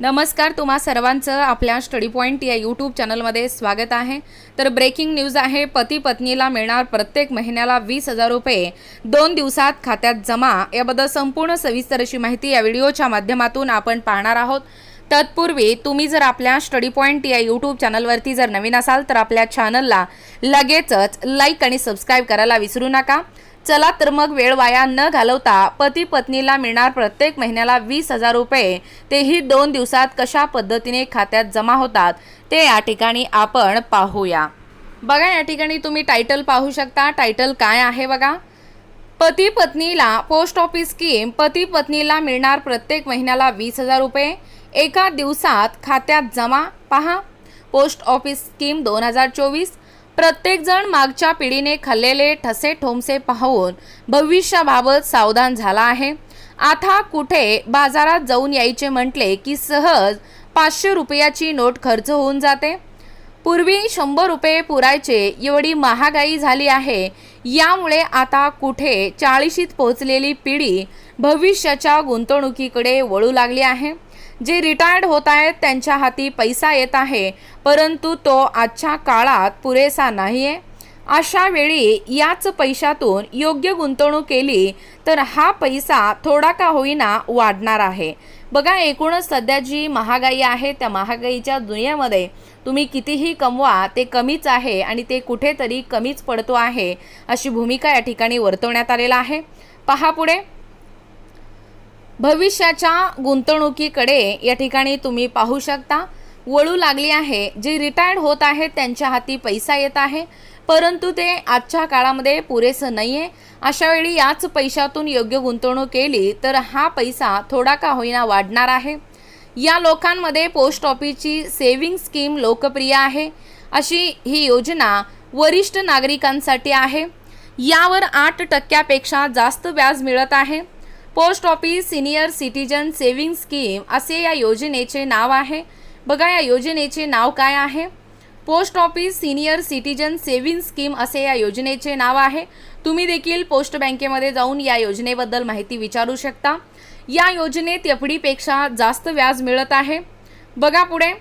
नमस्कार तुम्हा सर्वांचं आपल्या स्टडी पॉईंट या यूट्यूब चॅनलमध्ये स्वागत आहे. तर ब्रेकिंग न्यूज आहे पती पत्नीला मिळणार प्रत्येक महिन्याला वीस हजार रुपये. दोन दिवसात खात्यात जमा. याबद्दल संपूर्ण सविस्तर अशी माहिती या व्हिडिओच्या माध्यमातून आपण पाहणार आहोत. तत्पूर्वी तुम्ही जर आपल्या स्टडी पॉईंट या यूट्यूब चॅनलवरती जर नवीन असाल तर आपल्या चॅनलला लगेचच लाईक आणि सबस्क्राईब करायला विसरू नका. चला तर मग वेळ वाया न घालवता पती पत्नीला मिळणार प्रत्येक महिन्याला वीस हजार रुपये. तेही दोन दिवसात कशा पद्धतीने खात्यात जमा होतात ते या ठिकाणी आपण पाहूया. बघा या ठिकाणी तुम्ही टायटल पाहू शकता. टायटल काय आहे बघा? पती पत्नीला पोस्ट ऑफिस स्कीम पती पत्नीला मिळणार प्रत्येक महिन्याला वीस हजार रुपये. एका दिवसात खात्यात जमा पहा. पोस्ट ऑफिस स्कीम दोन हजार चोवीस. प्रत्येकजण मागच्या पिढीने खाल्लेले ठसे ठोमसे पाहून भविष्याबाबत सावधान झाला आहे. आता कुठे बाजारात जाऊन यायचे म्हटले की सहज पाचशे रुपयाची नोट खर्च होऊन जाते. पूर्वी शंभर रुपये पुरायचे एवढी महागाई झाली आहे. यामुळे आता कुठे चाळीशीत पोहोचलेली पिढी भविष्याच्या गुंतवणुकीकडे वळू लागली आहे. जे रिटायर्ड होत आहेत त्यांच्या हाती पैसा येत आहे परंतु तो आजच्या काळात पुरेसा नाही आहे अशा वेळी याच पैशातून योग्य गुंतवणूक केली तर हा पैसा थोडा का होईना वाढणार आहे. बघा एकूणच सध्या जी महागाई आहे त्या महागाईच्या दुनियामध्ये तुम्ही कितीही कमवा ते कमीच आहे आणि ते कुठेतरी कमीच पडतो आहे अशी भूमिका या ठिकाणी वर्तवण्यात आलेला आहे. पहा पुढे. भविष्याच्या गुंतवणुकीकडे या ठिकाणी तुम्ही पाहू शकता. वळू लागली आहे. जे रिटायर्ड होत आहेत त्यांच्या हाती पैसा येत आहे. परंतु ते आजच्या काळामध्ये पुरेसं नाही आहे अशावेळी याच पैशातून योग्य गुंतवणूक केली तर हा पैसा थोडा का होईना वाढणार आहे. या लोकांमध्ये पोस्ट ऑफिसची सेव्हिंग स्कीम लोकप्रिय आहे. अशी ही योजना वरिष्ठ नागरिकांसाठी आहे. यावर आठ टक्क्यापेक्षा जास्त व्याज मिळत आहे. Post office senior citizen saving scheme असे या योजनेचे नाव आहे. बघा या योजनेचे नाव काय आहे? Post office senior citizen saving scheme असे या योजनेचे नाव आहे. तुम्ही देखील पोस्ट बँकेमध्ये जाऊन या योजनेबद्दल माहिती विचारू शकता. या योजनेत एफ डीपेक्षा जास्त व्याज मिळत आहे. बघा पुढे.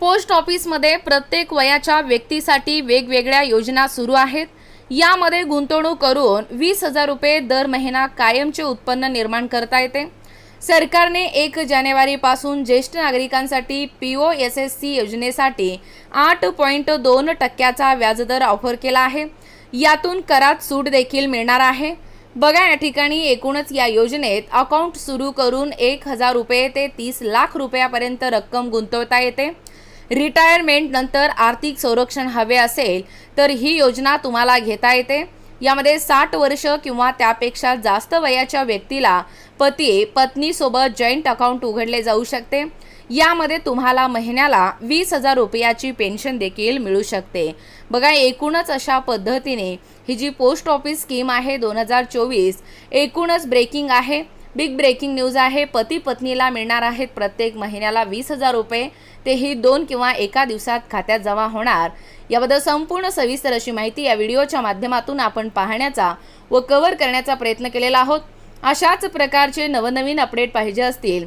पोस्ट ऑफिसमध्ये प्रत्येक वयाच्या व्यक्तीसाठी वेगवेगळ्या योजना सुरू आहेत. यामध्ये गुंतवणूक करून वीस हजार रुपये दर महिना कायमचे उत्पन्न निर्माण करता येते. सरकारने एक जानेवारीपासून ज्येष्ठ नागरिकांसाठी P O S S C योजनेसाठी आठ पॉईंट दोन टक्क्याचा व्याजदर ऑफर केला आहे. यातून करात सूट देखील मिळणार आहे. बघा या ठिकाणी एकूणच या योजनेत अकाउंट सुरू करून एक हजार रुपये ते तीस लाख रुपयापर्यंत रक्कम गुंतवता येते. रिटायरमेंट नंतर आर्थिक संरक्षण हवे असेल तर ही योजना तुम्हाला घेता येते. यामध्ये साठ वर्ष किंवा त्यापेक्षा जास्त वयाच्या व्यक्तीला पती पत्नीसोबत जॉईंट अकाउंट उघडले जाऊ शकते. यामध्ये तुम्हाला महिन्याला वीस हजार रुपयाची पेन्शन देखील मिळू शकते. बघा एकूणच अशा पद्धतीने ही जी पोस्ट ऑफिस स्कीम आहे दोन हजार चोवीस एकूणच ब्रेकिंग आहे. बिग ब्रेकिंग न्यूज आहे. पती पत्नीला मिळणार आहेत प्रत्येक महिन्याला वीस हजार रुपये. तेही दोन किंवा एका दिवसात खात्यात जमा होणार. याबद्दल संपूर्ण सविस्तर अशी माहिती या व्हिडिओच्या माध्यमातून आपण पाहण्याचा व कव्हर करण्याचा प्रयत्न केलेला आहोत. अशाच प्रकारचे नवनवीन अपडेट पाहिजे असतील.